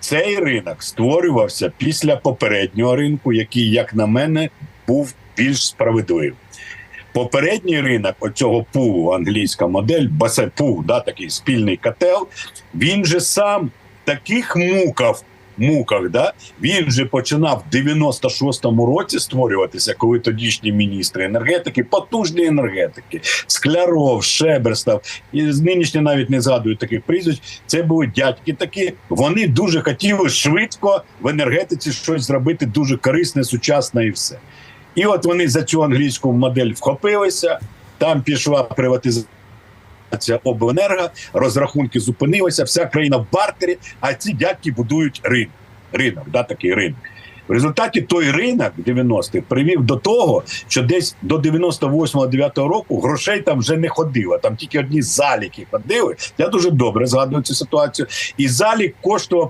Цей ринок створювався після попереднього ринку, який, як на мене, був більш справедливим. Попередній ринок оцього пулу, англійська модель, басе пул, да, такий спільний котел, він же сам таких мукав. Муках, да, він же починав в 96-му році створюватися, коли тодішні міністри енергетики, потужні енергетики, Скляров, Шеберстав, і нинішні навіть не згадую таких прізвищ. Це були дядьки такі. Вони дуже хотіли швидко в енергетиці щось зробити дуже корисне, сучасне і все. І от вони за цю англійську модель вхопилися. Там пішла приватизація обленерго, розрахунки зупинилися, вся країна в бартері, а ці дядьки будують ринок. Ринок, да, такий ринок. В результаті той ринок 90-х привів до того, що десь до 98-9 року грошей там вже не ходило. Там тільки одні заліки ходили. Я дуже добре згадую цю ситуацію. І залік коштував